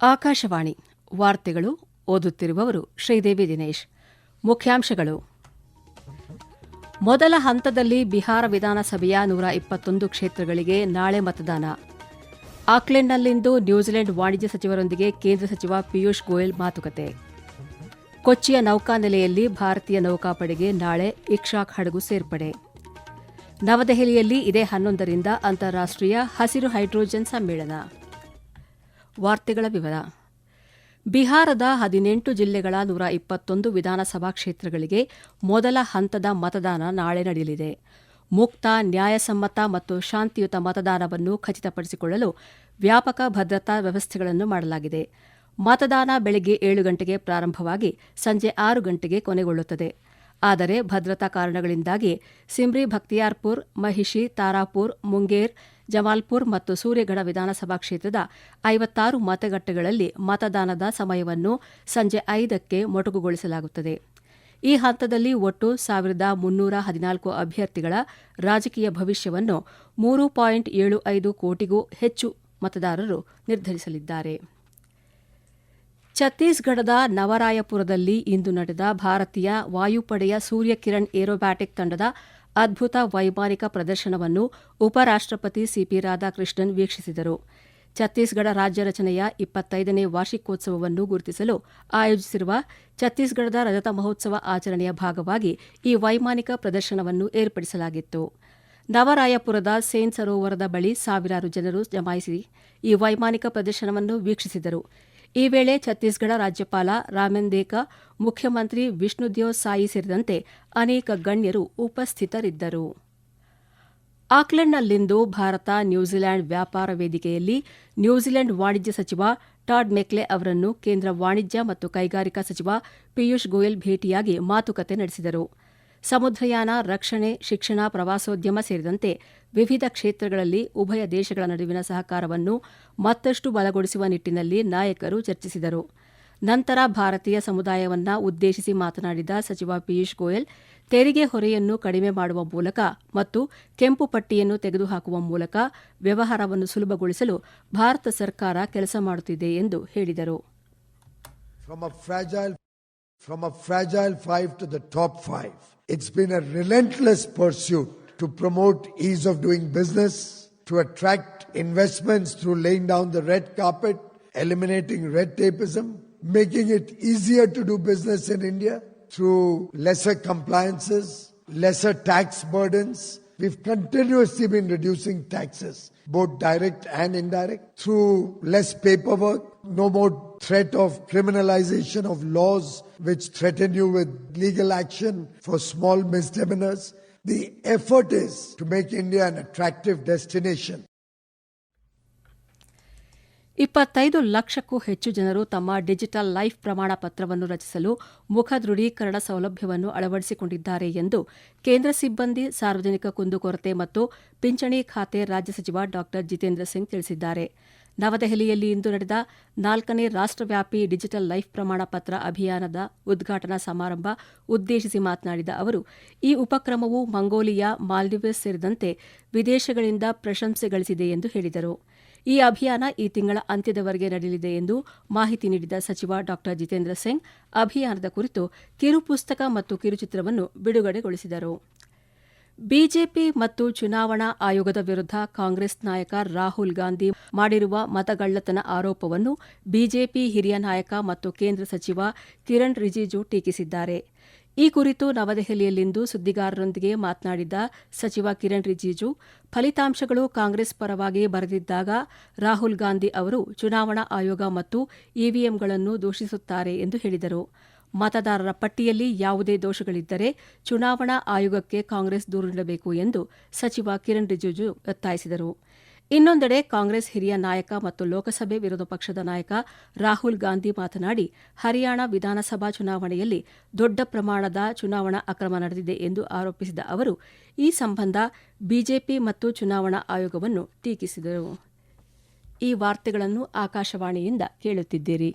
ಆಕಾಶವಾಣಿ ವಾರ್ತೆಗಳು ಓದುತ್ತಿರುವವರು ಶ್ರೀದೇವಿ ದಿನೇಶ್. ಮುಖ್ಯಾಂಶಗಳು. ಮೊದಲ ಹಂತದಲ್ಲಿ ಬಿಹಾರ ವಿಧಾನಸಭೆಯ ನೂರ ಇಪ್ಪತ್ತೊಂದು ಕ್ಷೇತ್ರಗಳಿಗೆ ನಾಳೆ ಮತದಾನ. ಆಕ್ಲೆಂಡ್ನಲ್ಲಿಂದು ನ್ಯೂಜಿಲೆಂಡ್ ವಾಣಿಜ್ಯ ಸಚಿವರೊಂದಿಗೆ ಕೇಂದ್ರ ಸಚಿವ ಪಿಯೂಷ್ ಗೋಯಲ್ ಮಾತುಕತೆ. ಕೊಚ್ಚಿಯ ನೌಕಾನೆಲೆಯಲ್ಲಿ ಭಾರತೀಯ ನೌಕಾಪಡೆಗೆ ನಾಳೆ ಇಕ್ಷಾಕ್ ಹಡಗು ಸೇರ್ಪಡೆ. ನವದೆಹಲಿಯಲ್ಲಿ ಇದೇ ಹನ್ನೊಂದರಿಂದ ಅಂತಾರಾಷ್ಟೀಯ ಹಸಿರು ಹೈಡ್ರೋಜನ್ ಸಮ್ಮೇಳನ. ವಾರ್ತೆಗಳ ವಿವರ. ಬಿಹಾರದ ಹದಿನೆಂಟು ಜಿಲ್ಲೆಗಳ ನೂರ ಇಪ್ಪತ್ತೊಂದು ವಿಧಾನಸಭಾ ಕ್ಷೇತ್ರಗಳಿಗೆ ಮೊದಲ ಹಂತದ ಮತದಾನ ನಾಳೆ ನಡೆಯಲಿದೆ. ಮುಕ್ತ, ನ್ಯಾಯಸಮ್ಮತ ಮತ್ತು ಶಾಂತಿಯುತ ಮತದಾನವನ್ನು ಖಚಿತಪಡಿಸಿಕೊಳ್ಳಲು ವ್ಯಾಪಕ ಭದ್ರತಾ ವ್ಯವಸ್ಥೆಗಳನ್ನು ಮಾಡಲಾಗಿದೆ. ಮತದಾನ ಬೆಳಗ್ಗೆ ಏಳು ಗಂಟೆಗೆ ಪ್ರಾರಂಭವಾಗಿ ಸಂಜೆ ಆರು ಗಂಟೆಗೆ ಕೊನೆಗೊಳ್ಳುತ್ತದೆ. ಆದರೆ ಭದ್ರತಾ ಕಾರಣಗಳಿಂದಾಗಿ ಸಿಮ್ರಿ, ಭಕ್ತಿಯಾರ್ಪುರ್, ಮಹಿಷಿ, ತಾರಾಪುರ್, ಮುಂಗೇರ್, ಜಮಾಲ್ಪುರ್ ಮತ್ತು ಸೂರ್ಯಗಢ ವಿಧಾನಸಭಾ ಕ್ಷೇತ್ರದ ಐವತ್ತಾರು ಮತಗಟ್ಟೆಗಳಲ್ಲಿ ಮತದಾನದ ಸಮಯವನ್ನು ಸಂಜೆ ಐದಕ್ಕೆ ಮೊಟಕುಗೊಳಿಸಲಾಗುತ್ತದೆ. ಈ ಹಂತದಲ್ಲಿ ಒಟ್ಟು ಸಾವಿರದ ಮುನ್ನೂರ ಹದಿನಾಲ್ಕು ಅಭ್ಯರ್ಥಿಗಳ ರಾಜಕೀಯ ಭವಿಷ್ಯವನ್ನು ಮೂರು ಪಾಯಿಂಟ್ ಏಳು ಐದು ಕೋಟಿಗೂ ಹೆಚ್ಚು ಮತದಾರರು ನಿರ್ಧರಿಸಲಿದ್ದಾರೆ. ಛತ್ತೀಸ್ಗಢದ ನವರಾಯಪುರದಲ್ಲಿ ಇಂದು ನಡೆದ ಭಾರತೀಯ ವಾಯುಪಡೆಯ ಸೂರ್ಯಕಿರಣ್ ಏರೋಬ್ಯಾಟಿಕ್ ತಂಡದ ಅದ್ಭುತ ವೈಮಾನಿಕ ಪ್ರದರ್ಶನವನ್ನು ಉಪರಾಷ್ಟಪತಿ ಸಿಪಿ ರಾಧಾಕೃಷ್ಣನ್ ವೀಕ್ಷಿಸಿದರು. ಛತ್ತೀಸ್ಗಢ ರಾಜ್ಯ ರಚನೆಯ ಇಪ್ಪತ್ತೈದನೇ ವಾರ್ಷಿಕೋತ್ಸವವನ್ನು ಗುರುತಿಸಲು ಆಯೋಜಿಸಿರುವ ಛತ್ತೀಸ್ಗಢದ ರಜತ ಮಹೋತ್ಸವ ಆಚರಣೆಯ ಭಾಗವಾಗಿ ಈ ವೈಮಾನಿಕ ಪ್ರದರ್ಶನವನ್ನು ಏರ್ಪಡಿಸಲಾಗಿತ್ತು. ನವರಾಯಪುರದ ಸೇನ್ ಸರೋವರದ ಬಳಿ ಸಾವಿರಾರು ಜನರು ಜಮಾಯಿಸಿ ಈ ವೈಮಾನಿಕ ಪ್ರದರ್ಶನವನ್ನು ವೀಕ್ಷಿಸಿದರು. ಈ ವೇಳೆ ಛತ್ತೀಸ್ಗಢ ರಾಜ್ಯಪಾಲ ರಾಮೆಂದೇಕ, ಮುಖ್ಯಮಂತ್ರಿ ವಿಷ್ಣುದೇವ್ ಸಾಯಿ ಸೇರಿದಂತೆ ಅನೇಕ ಗಣ್ಯರು ಉಪಸ್ಥಿತರಿದ್ದರು. ಆಕ್ಲೆಂಡ್ನಲ್ಲಿಂದು ಭಾರತ ನ್ಯೂಜಿಲೆಂಡ್ ವ್ಯಾಪಾರ ವೇದಿಕೆಯಲ್ಲಿ ನ್ಯೂಜಿಲೆಂಡ್ ವಾಣಿಜ್ಯ ಸಚಿವ ಟಾಡ್ ಮೆಕ್ಲೆ ಅವರನ್ನು ಕೇಂದ್ರ ವಾಣಿಜ್ಯ ಮತ್ತು ಕೈಗಾರಿಕಾ ಸಚಿವ ಪಿಯೂಷ್ ಗೋಯಲ್ ಭೇಟಿಯಾಗಿ ಮಾತುಕತೆ ನಡೆಸಿದರು. ಸಮುದ್ರಯಾನ, ರಕ್ಷಣೆ, ಶಿಕ್ಷಣ, ಪ್ರವಾಸೋದ್ಯಮ ಸೇರಿದಂತೆ ವಿವಿಧ ಕ್ಷೇತ್ರಗಳಲ್ಲಿ ಉಭಯ ದೇಶಗಳ ನಡುವಿನ ಸಹಕಾರವನ್ನು ಮತ್ತಷ್ಟು ಬಲಗೊಳಿಸುವ ನಿಟ್ಟಿನಲ್ಲಿ ನಾಯಕರು ಚರ್ಚಿಸಿದರು. ನಂತರ ಭಾರತೀಯ ಸಮುದಾಯವನ್ನು ಉದ್ದೇಶಿಸಿ ಮಾತನಾಡಿದ ಸಚಿವ ಪಿಯೂಷ್ ಗೋಯಲ್ ತೆರಿಗೆ ಹೊರೆಯನ್ನು ಕಡಿಮೆ ಮಾಡುವ ಮೂಲಕ ಮತ್ತು ಕೆಂಪು ಪಟ್ಟಿಯನ್ನು ತೆಗೆದುಹಾಕುವ ಮೂಲಕ ವ್ಯವಹಾರವನ್ನು ಸುಲಭಗೊಳಿಸಲು ಭಾರತ ಸರ್ಕಾರ ಕೆಲಸ ಮಾಡುತ್ತಿದೆ ಎಂದು ಹೇಳಿದರು. From a fragile five to the top five, it's been a relentless pursuit to promote ease of doing business, to attract investments through laying down the red carpet, eliminating red tapeism, making it easier to do business in India through lesser compliances, lesser tax burdens. We've continuously been reducing taxes, both direct and indirect, through less paperwork, no more threat of criminalization of laws which threaten you with legal action for small misdemeanors. The effort is to make India an attractive destination. ಇಪ್ಪತ್ತೈದು ಲಕ್ಷಕ್ಕೂ ಹೆಚ್ಚು ಜನರು ತಮ್ಮ digital life ಪ್ರಮಾಣ ಪತ್ರವನ್ನು ರಚಿಸಲು ಮುಖ ದೃಢೀಕರಣ ಸೌಲಭ್ಯವನ್ನು ಅಳವಡಿಸಿಕೊಂಡಿದ್ದಾರೆ ಎಂದು ಕೇಂದ್ರ ಸಿಬ್ಬಂದಿ, ಸಾರ್ವಜನಿಕ ಕುಂದುಕೊರತೆ ಮತ್ತು ಪಿಂಚಣಿ ಖಾತೆ ರಾಜ್ಯ ಸಚಿವ ಡಾ ಜಿತೇಂದ್ರ ಸಿಂಗ್ ತಿಳಿಸಿದ್ದಾರೆ ನವದೆಹಲಿಯಲ್ಲಿ ಇಂದು ನಡೆದ ನಾಲ್ಕನೇ ರಾಷ್ಟವ್ಯಾಪಿ ಡಿಜಿಟಲ್ ಲೈಫ್ ಪ್ರಮಾಣ ಪತ್ರ ಅಭಿಯಾನದ ಉದ್ಘಾಟನಾ ಸಮಾರಂಭ ಉದ್ದೇಶಿಸಿ ಮಾತನಾಡಿದ ಅವರು, ಈ ಉಪಕ್ರಮವು ಮಂಗೋಲಿಯಾ ಮಾಲ್ಡೀವ್ಸ್ ಸೇರಿದಂತೆ ವಿದೇಶಗಳಿಂದ ಪ್ರಶಂಸೆ ಗಳಿಸಿದೆ ಎಂದು ಹೇಳಿದರು. ಈ ಅಭಿಯಾನ ಈ ತಿಂಗಳ ಅಂತ್ಯದವರೆಗೆ ನಡೆಯಲಿದೆ ಎಂದು ಮಾಹಿತಿ ನೀಡಿದ ಸಚಿವ ಡಾ. ಜಿತೇಂದ್ರ ಸಿಂಗ್, ಅಭಿಯಾನದ ಕುರಿತು ಕಿರುಪುಸ್ತಕ ಮತ್ತು ಕಿರುಚಿತ್ರವನ್ನು ಬಿಡುಗಡೆಗೊಳಿಸಿದರು. ಬಿಜೆಪಿ ಮತ್ತು ಚುನಾವಣಾ ಆಯೋಗದ ವಿರುದ್ಧ ಕಾಂಗ್ರೆಸ್ ನಾಯಕ ರಾಹುಲ್ ಗಾಂಧಿ ಮಾಡಿರುವ ಮತಗಳ್ಳತನ ಆರೋಪವನ್ನು ಬಿಜೆಪಿ ಹಿರಿಯ ನಾಯಕ ಮತ್ತು ಕೇಂದ್ರ ಸಚಿವ ಕಿರಣ್ ರಿಜಿಜು ಟೀಕಿಸಿದ್ದಾರೆ. ಈ ಕುರಿತು ನವದೆಹಲಿಯಲ್ಲಿಂದು ಸುದ್ದಿಗಾರರೊಂದಿಗೆ ಮಾತನಾಡಿದ ಸಚಿವ ಕಿರಣ್ ರಿಜಿಜು, ಫಲಿತಾಂಶಗಳು ಕಾಂಗ್ರೆಸ್ ಪರವಾಗಿ ಬರೆದಿದ್ದಾಗ ರಾಹುಲ್ ಗಾಂಧಿ ಅವರು ಚುನಾವಣಾ ಆಯೋಗ ಮತ್ತು ಇವಿಎಂಗಳನ್ನು ದೂಷಿಸುತ್ತಾರೆ ಎಂದು ಹೇಳಿದರು. ಮತದಾರರ ಪಟ್ಟಿಯಲ್ಲಿ ಯಾವುದೇ ದೋಷಗಳಿದ್ದರೆ ಚುನಾವಣಾ ಆಯೋಗಕ್ಕೆ ಕಾಂಗ್ರೆಸ್ ದೂರು ನೀಡಬೇಕು ಎಂದು ಸಚಿವ ಕಿರಣ್ ರಿಜಿಜು ಒತ್ತಾಯಿಸಿದರು. ಇನ್ನೊಂದೆಡೆ ಕಾಂಗ್ರೆಸ್ ಹಿರಿಯ ನಾಯಕ ಮತ್ತು ಲೋಕಸಭೆ ವಿರೋಧ ಪಕ್ಷದ ನಾಯಕ ರಾಹುಲ್ ಗಾಂಧಿ ಮಾತನಾಡಿ, ಹರಿಯಾಣ ವಿಧಾನಸಭಾ ಚುನಾವಣೆಯಲ್ಲಿ ದೊಡ್ಡ ಪ್ರಮಾಣದ ಚುನಾವಣಾ ಅಕ್ರಮ ನಡೆದಿದೆ ಎಂದು ಆರೋಪಿಸಿದ ಅವರು, ಈ ಸಂಬಂಧ ಬಿಜೆಪಿ ಮತ್ತು ಚುನಾವಣಾ ಆಯೋಗವನ್ನು ಟೀಕಿಸಿದರು. ಈ ವಾರ್ತೆಗಳನ್ನು ಆಕಾಶವಾಣಿಯಿಂದ ಕೇಳುತ್ತಿದ್ದೀರಿ.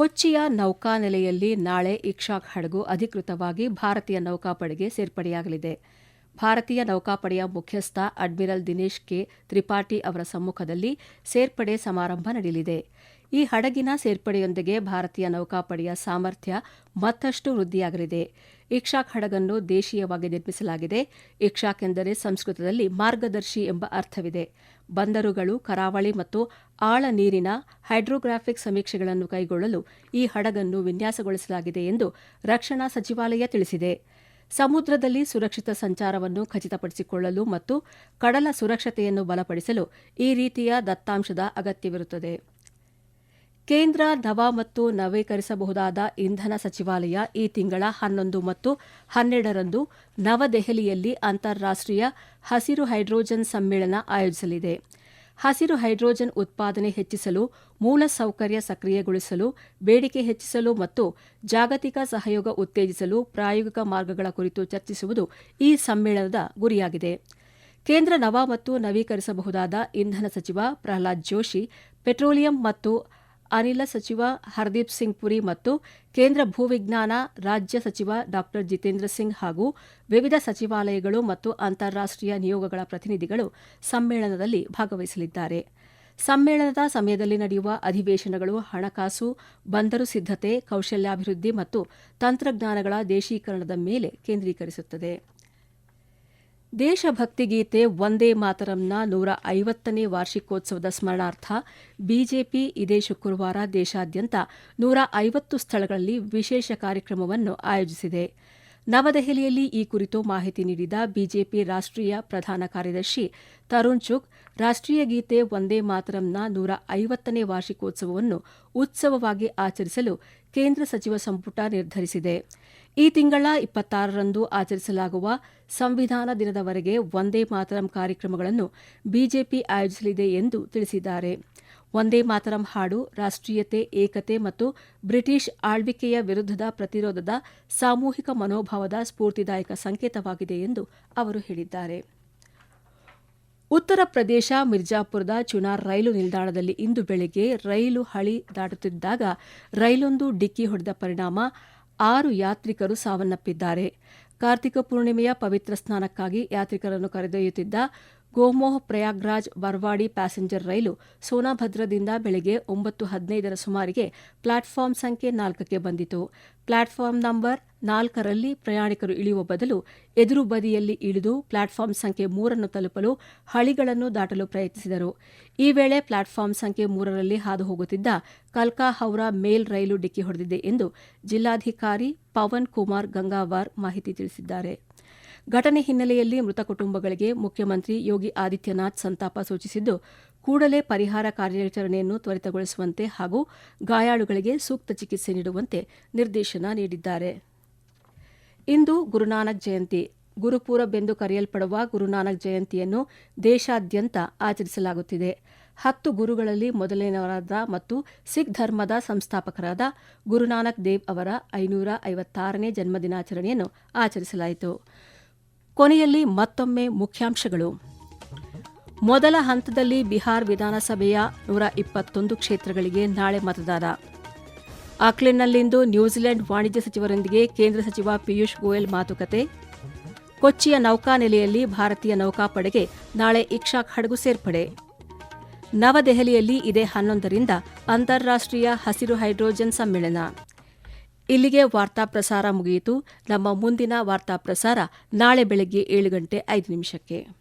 ಕೊಚ್ಚಿಯ ನೌಕಾನೆಲೆಯಲ್ಲಿ ನಾಳೆ ಇಕ್ಷಾಕ್ ಹಡಗು ಅಧಿಕೃತವಾಗಿ ಭಾರತೀಯ ನೌಕಾಪಡೆಗೆ ಸೇರ್ಪಡೆಯಾಗಲಿದೆ. ಭಾರತೀಯ ನೌಕಾಪಡೆಯ ಮುಖ್ಯಸ್ಥ ಅಡ್ಮಿರಲ್ ದಿನೇಶ್ ಕೆ. ತ್ರಿಪಾಠಿ ಅವರ ಸಮ್ಮುಖದಲ್ಲಿ ಸೇರ್ಪಡೆ ಸಮಾರಂಭ ನಡೆಯಲಿದೆ. ಈ ಹಡಗಿನ ಸೇರ್ಪಡೆಯೊಂದಿಗೆ ಭಾರತೀಯ ನೌಕಾಪಡೆಯ ಸಾಮರ್ಥ್ಯ ಮತ್ತಷ್ಟು ವೃದ್ಧಿಯಾಗಲಿದೆ. ಇಕ್ಷಾಕ್ ಹಡಗನ್ನು ದೇಶೀಯವಾಗಿ ನಿರ್ಮಿಸಲಾಗಿದೆ. ಇಕ್ಷಾಕ್ ಎಂದರೆ ಸಂಸ್ಕೃತದಲ್ಲಿ ಮಾರ್ಗದರ್ಶಿ ಎಂಬ ಅರ್ಥವಿದೆ. ಬಂದರುಗಳು, ಕರಾವಳಿ ಮತ್ತು ಆಳ ನೀರಿನ ಹೈಡ್ರೋಗ್ರಾಫಿಕ್ ಸಮೀಕ್ಷೆಗಳನ್ನು ಕೈಗೊಳ್ಳಲು ಈ ಹಡಗನ್ನು ವಿನ್ಯಾಸಗೊಳಿಸಲಾಗಿದೆ ಎಂದು ರಕ್ಷಣಾ ಸಚಿವಾಲಯ ತಿಳಿಸಿದೆ. ಸಮುದ್ರದಲ್ಲಿ ಸುರಕ್ಷಿತ ಸಂಚಾರವನ್ನು ಖಚಿತಪಡಿಸಿಕೊಳ್ಳಲು ಮತ್ತು ಕಡಲ ಸುರಕ್ಷತೆಯನ್ನು ಬಲಪಡಿಸಲು ಈ ರೀತಿಯ ದತ್ತಾಂಶದ ಅಗತ್ಯವಿರುತ್ತದೆ. ಕೇಂದ್ರ ನವ ಮತ್ತು ನವೀಕರಿಸಬಹುದಾದ ಇಂಧನ ಸಚಿವಾಲಯ ಈ ತಿಂಗಳ ಹನ್ನೊಂದು ಮತ್ತು ಹನ್ನೆರಡರಂದು ನವದೆಹಲಿಯಲ್ಲಿ ಅಂತಾರಾಷ್ಟೀಯ ಹಸಿರು ಹೈಡ್ರೋಜನ್ ಸಮ್ಮೇಳನ ಆಯೋಜಿಸಲಿದೆ. ಹಸಿರು ಹೈಡ್ರೋಜನ್ ಉತ್ಪಾದನೆ ಹೆಚ್ಚಿಸಲು ಮೂಲಸೌಕರ್ಯ ಸಕ್ರಿಯಗೊಳಿಸಲು, ಬೇಡಿಕೆ ಹೆಚ್ಚಿಸಲು ಮತ್ತು ಜಾಗತಿಕ ಸಹಯೋಗ ಉತ್ತೇಜಿಸಲು ಪ್ರಾಯೋಗಿಕ ಮಾರ್ಗಗಳ ಕುರಿತು ಚರ್ಚಿಸುವುದು ಈ ಸಮ್ಮೇಳನದ ಗುರಿಯಾಗಿದೆ. ಕೇಂದ್ರ ನವ ಮತ್ತು ನವೀಕರಿಸಬಹುದಾದ ಇಂಧನ ಸಚಿವ ಪ್ರಹ್ಲಾದ್ ಜೋಶಿ, ಪೆಟ್ರೋಲಿಯಂ ಮತ್ತು ಅನಿಲ ಸಚಿವ ಹರ್ದೀಪ್ ಸಿಂಗ್ ಪುರಿ ಮತ್ತು ಕೇಂದ್ರ ಭೂವಿಜ್ಞಾನ ರಾಜ್ಯ ಸಚಿವ ಡಾ ಜಿತೇಂದ್ರ ಸಿಂಗ್ ಹಾಗೂ ವಿವಿಧ ಸಚಿವಾಲಯಗಳು ಮತ್ತು ಅಂತಾರಾಷ್ಟೀಯ ನಿಯೋಗಗಳ ಪ್ರತಿನಿಧಿಗಳು ಸಮ್ಮೇಳನದಲ್ಲಿ ಭಾಗವಹಿಸಲಿದ್ದಾರೆ. ಸಮ್ಮೇಳನದ ಸಮಯದಲ್ಲಿ ನಡೆಯುವ ಅಧಿವೇಶನಗಳು ಹಣಕಾಸು, ಬಂದರು ಸಿದ್ಧತೆ, ಕೌಶಲ್ಯಾಭಿವೃದ್ಧಿ ಮತ್ತು ತಂತ್ರಜ್ಞಾನಗಳ ದೇಶೀಕರಣದ ಮೇಲೆ ಕೇಂದ್ರೀಕರಿಸುತ್ತದೆ. ದೇಶಭಕ್ತಿ ಗೀತೆ ವಂದೇ ಮಾತರಂನ ನೂರ ಐವತ್ತನೇ ವಾರ್ಷಿಕೋತ್ಸವದ ಸ್ಮರಣಾರ್ಥ ಬಿಜೆಪಿ ಇದೇ ಶುಕ್ರವಾರ ದೇಶಾದ್ಯಂತ ನೂರ ಐವತ್ತು ಸ್ಥಳಗಳಲ್ಲಿ ವಿಶೇಷ ಕಾರ್ಯಕ್ರಮವನ್ನು ಆಯೋಜಿಸಿದೆ. ನವದೆಹಲಿಯಲ್ಲಿ ಈ ಕುರಿತು ಮಾಹಿತಿ ನೀಡಿದ ಬಿಜೆಪಿ ರಾಷ್ಟ್ರೀಯ ಪ್ರಧಾನ ಕಾರ್ಯದರ್ಶಿ ತರುಣ್ ಚುಕ್, ರಾಷ್ಟ್ರೀಯ ಗೀತೆ ವಂದೇ ಮಾತರಂನ ನೂರ ಐವತ್ತನೇ ವಾರ್ಷಿಕೋತ್ಸವವನ್ನು ಉತ್ಸವವಾಗಿ ಆಚರಿಸಲು ಕೇಂದ್ರ ಸಚಿವ ಸಂಪುಟ ನಿರ್ಧರಿಸಿದೆ. ಈ ತಿಂಗಳ ಇಪ್ಪತ್ತಾರರಂದು ಆಚರಿಸಲಾಗುವ ಸಂವಿಧಾನ ದಿನದವರೆಗೆ ವಂದೇ ಮಾತರಂ ಕಾರ್ಯಕ್ರಮಗಳನ್ನು ಬಿಜೆಪಿ ಆಯೋಜಿಸಲಿದೆ ಎಂದು ತಿಳಿಸಿದ್ದಾರೆ. ವಂದೇ ಮಾತರಂ ಹಾಡು, ರಾಷ್ಟ್ರೀಯತೆ, ಏಕತೆ ಮತ್ತು ಬ್ರಿಟಿಷ್ ಆಳ್ವಿಕೆಯ ವಿರುದ್ಧದ ಪ್ರತಿರೋಧದ ಸಾಮೂಹಿಕ ಮನೋಭಾವದ ಸ್ಫೂರ್ತಿದಾಯಕ ಸಂಕೇತವಾಗಿದೆ ಎಂದು ಅವರು ಹೇಳಿದ್ದಾರೆ. ಉತ್ತರ ಪ್ರದೇಶ, ಮಿರ್ಜಾಪುರದ ಚುನಾರ್ ರೈಲು ನಿಲ್ದಾಣದಲ್ಲಿ ಇಂದು ಬೆಳಗ್ಗೆ ರೈಲು ಹಳಿ ದಾಟುತ್ತಿದ್ದಾಗ ರೈಲೊಂದು ಡಿಕ್ಕಿ ಹೊಡೆದ ಪರಿಣಾಮ ಆರು ಯಾತ್ರಿಕರು ಸಾವನ್ನಪ್ಪಿದ್ದಾರೆ. ಕಾರ್ತಿಕ ಪೂರ್ಣಿಮೆಯ ಪವಿತ್ರ ಸ್ನಾನಕ್ಕಾಗಿ ಯಾತ್ರಿಕರನ್ನು ಕರೆದೊಯ್ಯುತ್ತಿದ್ದ ಗೋಮೋಹ್ ಪ್ರಯಾಗ್ರಾಜ್ ಬರ್ವಾಡಿ ಪ್ಯಾಸೆಂಜರ್ ರೈಲು ಸೋನಾಭದ್ರದಿಂದ ಬೆಳಗ್ಗೆ ಒಂಬತ್ತು ಹದಿನೈದರ ಸುಮಾರಿಗೆ ಪ್ಲಾಟ್ಫಾರ್ಮ್ ಸಂಖ್ಯೆ ನಾಲ್ಕಕ್ಕೆ ಬಂದಿತು. ಪ್ಲಾಟ್ಫಾರ್ಮ್ ನಂಬರ್ ನಾಲ್ಕರಲ್ಲಿ ಪ್ರಯಾಣಿಕರು ಇಳಿಯುವ ಬದಲು ಎದುರು ಬದಿಯಲ್ಲಿ ಇಳಿದು ಪ್ಲಾಟ್ಫಾರ್ಮ್ ಸಂಖ್ಯೆ ಮೂರನ್ನು ತಲುಪಲು ಹಳಿಗಳನ್ನು ದಾಟಲು ಪ್ರಯತ್ನಿಸಿದರು. ಈ ವೇಳೆ ಪ್ಲಾಟ್ಫಾರ್ಮ್ ಸಂಖ್ಯೆ ಮೂರರಲ್ಲಿ ಹಾದು ಹೋಗುತ್ತಿದ್ದ ಕಲ್ಕಾ ಹೌರಾ ಮೇಲ್ ರೈಲು ಡಿಕ್ಕಿ ಹೊಡೆದಿದೆ ಎಂದು ಜಿಲ್ಲಾಧಿಕಾರಿ ಪವನ್ ಕುಮಾರ್ ಗಂಗಾವಾರ್ ಮಾಹಿತಿ ತಿಳಿಸಿದ್ದಾರೆ. ಘಟನೆ ಹಿನ್ನೆಲೆಯಲ್ಲಿ ಮೃತ ಕುಟುಂಬಗಳಿಗೆ ಮುಖ್ಯಮಂತ್ರಿ ಯೋಗಿ ಆದಿತ್ಯನಾಥ್ ಸಂತಾಪ ಸೂಚಿಸಿದ್ದು, ಕೂಡಲೇ ಪರಿಹಾರ ಕಾರ್ಯಾಚರಣೆಯನ್ನು ತ್ವರಿತಗೊಳಿಸುವಂತೆ ಹಾಗೂ ಗಾಯಾಳುಗಳಿಗೆ ಸೂಕ್ತ ಚಿಕಿತ್ಸೆ ನೀಡುವಂತೆ ನಿರ್ದೇಶನ ನೀಡಿದ್ದಾರೆ. ಇಂದು ಗುರುನಾನಕ್ ಜಯಂತಿ. ಗುರುಪೂರಬೆಂದು ಕರೆಯಲ್ಪಡುವ ಗುರುನಾನಕ್ ಜಯಂತಿಯನ್ನು ದೇಶಾದ್ಯಂತ ಆಚರಿಸಲಾಗುತ್ತಿದೆ. ಹತ್ತು ಗುರುಗಳಲ್ಲಿ ಮೊದಲನೆಯವರಾದ ಮತ್ತು ಸಿಖ್ ಧರ್ಮದ ಸಂಸ್ಥಾಪಕರಾದ ಗುರುನಾನಕ್ ದೇವ್ ಅವರ ಐನೂರ ಐವತ್ತಾರನೇ ಜನ್ಮದಿನಾಚರಣೆಯನ್ನು ಆಚರಿಸಲಾಯಿತು. ಕೊನೆಯಲ್ಲಿ ಮತ್ತೊಮ್ಮೆ ಮುಖ್ಯಾಂಶಗಳು. ಮೊದಲ ಹಂತದಲ್ಲಿ ಬಿಹಾರ್ ವಿಧಾನಸಭೆಯ ನೂರ ಇಪ್ಪತ್ತೊಂದು ಕ್ಷೇತ್ರಗಳಿಗೆ ನಾಳೆ ಮತದಾನ. ಆಕ್ಲೆಂಡ್ನಲ್ಲಿಂದು ನ್ಯೂಜಿಲೆಂಡ್ ವಾಣಿಜ್ಯ ಸಚಿವರೊಂದಿಗೆ ಕೇಂದ್ರ ಸಚಿವ ಪಿಯೂಷ್ ಗೋಯಲ್ ಮಾತುಕತೆ. ಕೊಚ್ಚಿಯ ನೌಕಾನೆಲೆಯಲ್ಲಿ ಭಾರತೀಯ ನೌಕಾಪಡೆಗೆ ನಾಳೆ ಇಕ್ಷಾಕ್ ಹಡಗು ಸೇರ್ಪಡೆ. ನವದೆಹಲಿಯಲ್ಲಿ ಇದೇ ಹನ್ನೊಂದರಿಂದ ಅಂತಾರಾಷ್ಟೀಯ ಹಸಿರು ಹೈಡ್ರೋಜನ್ ಸಮ್ಮೇಳನ. ಇಲ್ಲಿಗೆ ವಾರ್ತಾ ಪ್ರಸಾರ ಮುಗಿಯಿತು. ನಮ್ಮ ಮುಂದಿನ ವಾರ್ತಾ ಪ್ರಸಾರ ನಾಳೆ ಬೆಳಗ್ಗೆ ಏಳು ಗಂಟೆ ಐದು ನಿಮಿಷಕ್ಕೆ.